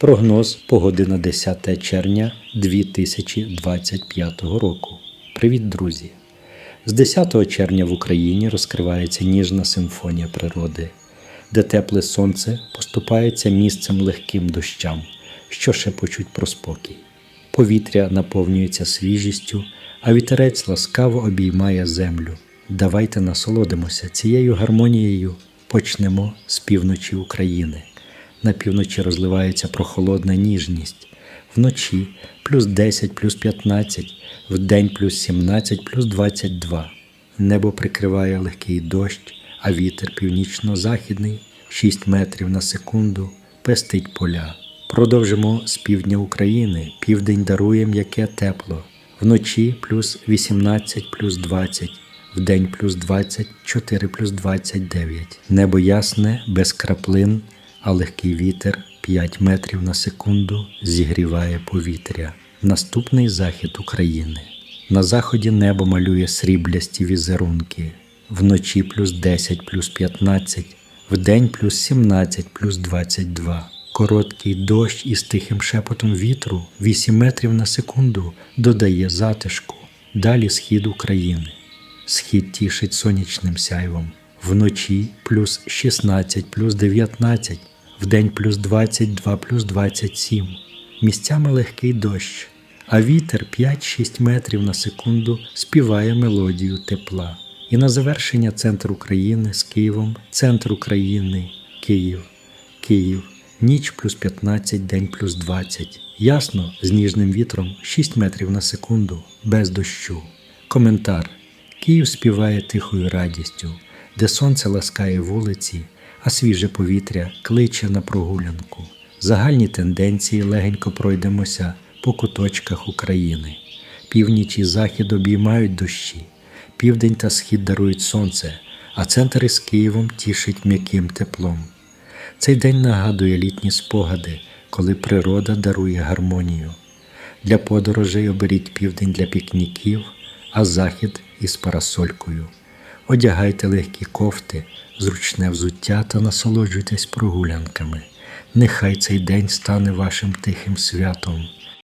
Прогноз погоди на 10 червня 2025 року. Привіт, друзі! З 10 червня в Україні розкривається ніжна симфонія природи, де тепле сонце поступається місцем легким дощам, що шепочуть про спокій. Повітря наповнюється свіжістю, а вітерець ласкаво обіймає землю. Давайте насолодимося цією гармонією. Почнемо з півночі України. На півночі розливається прохолодна ніжність. Вночі плюс 10, плюс 15, вдень плюс 17, плюс 22. Небо прикриває легкий дощ, а вітер північно-західний 6 метрів на секунду пестить поля. Продовжимо з півдня України. Південь дарує м'яке тепло. Вночі плюс 18, плюс 20, вдень плюс 24, плюс 29. Небо ясне, без краплин, а легкий вітер 5 метрів на секунду зігріває повітря. Наступний захід України. На заході небо малює сріблясті візерунки. Вночі плюс 10, плюс 15, вдень плюс 17, плюс 22. Короткий дощ із тихим шепотом вітру 8 метрів на секунду додає затишку. Далі схід України. Схід тішить сонячним сяйвом. Вночі плюс 16, плюс 19, вдень плюс 22, плюс 27. Місцями легкий дощ, а вітер 5-6 метрів на секунду співає мелодію тепла. І на завершення центр України з Києвом, центр України, Київ, Київ, ніч плюс 15, день плюс 20. Ясно, з ніжним вітром 6 метрів на секунду, без дощу. Коментар. Київ співає тихою радістю, де сонце ласкає вулиці, а свіже повітря кличе на прогулянку. Загальні тенденції легенько пройдемося по куточках України. Північ і захід обіймають дощі, південь та схід дарують сонце, а центр із Києвом тішить м'яким теплом. Цей день нагадує літні спогади, коли природа дарує гармонію. Для подорожей оберіть південь для пікніків, а захід із парасолькою. Одягайте легкі кофти, зручне взуття та насолоджуйтесь прогулянками. Нехай цей день стане вашим тихим святом.